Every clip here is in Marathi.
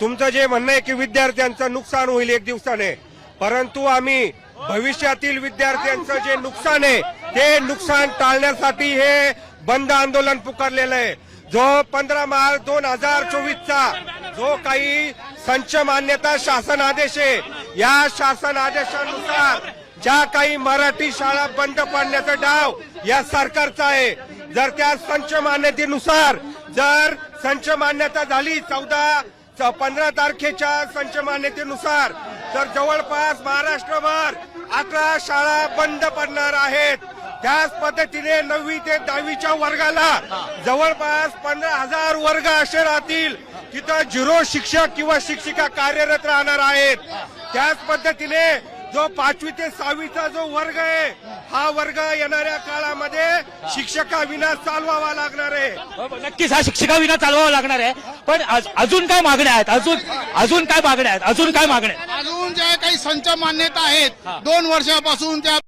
तुमचं जे म्हणणं आहे की विद्यार्थ्यांचं नुकसान होईल एक दिवसाने परंतु आम्ही भविष्यातील विद्यार्थ्यांचं जे नुकसान आहे ते नुकसान टाळण्यासाठी हे बंद आंदोलन पुकारलेलं आहे. जो पंधरा मार्च दोन हजार चोवीसचा जो काही संच मान्यता शासन आदेश आहे या शासन आदेशानुसार ज्या काही मराठी शाळा बंद पाडण्याचा डाव या सरकारचा आहे. जर त्या संच मान्यतेनुसार जर संच मान्यता झाली चौदा पंधरा तारखेच्या संच मान्यतेनुसार. तर जवळपास महाराष्ट्रभर अकरा शाळा बंद पडणार आहेत. त्याच पद्धतीने नववी ते दहावीच्या वर्गाला जवळपास पंधरा हजार वर्ग असे राहतील. तिथं झिरो शिक्षक किंवा शिक्षिका कार्यरत राहणार आहेत. त्याच पद्धतीने जो पाचवी ते सहावीचा जो वर्ग आहे हा वर्ग येणाऱ्या काळामध्ये शिक्षकाविना चालवावा लागणार आहे. हो, नक्कीच हा शिक्षिका विना चालवावा लागणार आहे. पण आज- अजून काय मागण्या आहेत? अजून अजून काय मागण्या आहेत? अजून काय मागण्या आहेत? अजून ज्या काही संच मान्यता आहेत दोन वर्षापासून त्या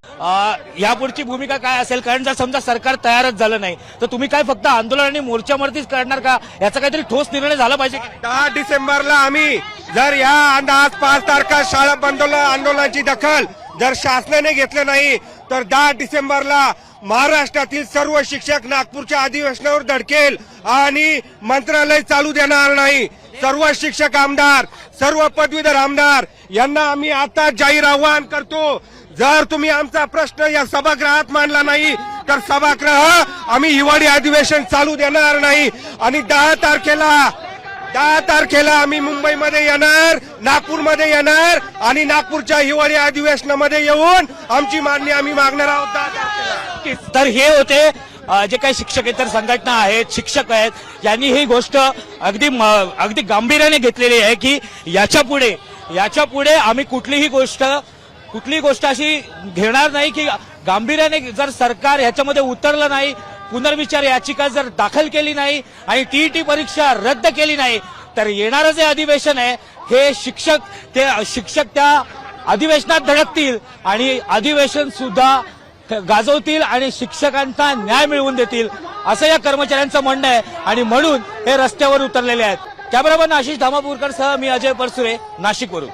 यापुढची भूमिका काय असेल? कारण जर समजा सरकार तयारच झालं नाही तर तुम्ही काय फक्त आंदोलन आणि मोर्चावरतीच करणार का? याचा काहीतरी ठोस निर्णय झाला पाहिजे? दहा डिसेंबरला आम्ही जर या आज पाच तारखा शाळा बंद आंदोलनाची दखल जर शासनाने घेतलं नाही तर दहा डिसेंबरला महाराष्ट्रातील सर्व शिक्षक नागपूरच्या अधिवेशनावर धडकेल आणि मंत्रालय चालू देणार नाही. सर्व शिक्षक आमदार सर्व पदवीधर आमदार यांना आम्ही आता जाहीर आवाहन करतो. जर तुम्ही आमचा प्रश्न या सभागृहात मांडला नाही तर सभागृह आम्ही हिवाळी अधिवेशन चालू देणार नाही. आणि दहा तारखेला दहा तारखेला आम्ही मुंबईमध्ये येणार नागपूरमध्ये येणार आणि नागपूरच्या हिवाळी अधिवेशनामध्ये येऊन आमची मागणी आम्ही मागणार आहोत दहा तारखेला. तर हे होते जे काही शिक्षकेतर संघटना आहेत शिक्षक आहेत यांनी ही गोष्ट अगदी अगदी गांभीर्याने घेतलेली आहे की याच्यापुढे याच्यापुढे आम्ही कुठलीही गोष्ट कुठलीही गोष्ट अशी घेणार नाही की गांभीर्याने जर सरकार ह्याच्यामध्ये उतरलं नाही पुनर्विचार याचिका जर दाखल केली नाही आणि टीईटी परीक्षा रद्द केली नाही तर येणारं जे अधिवेशन आहे हे शिक्षक ते शिक्षक त्या अधिवेशनात धडकतील आणि अधिवेशन सुद्धा गाजवतील आणि शिक्षकांचा न्याय मिळवून देतील असं या कर्मचाऱ्यांचं म्हणणं आहे. आणि म्हणून हे रस्त्यावर उतरलेले आहेत. कॅमेरामन आशिष धामापूरकर सह मी अजय परसुरे नाशिकवरून.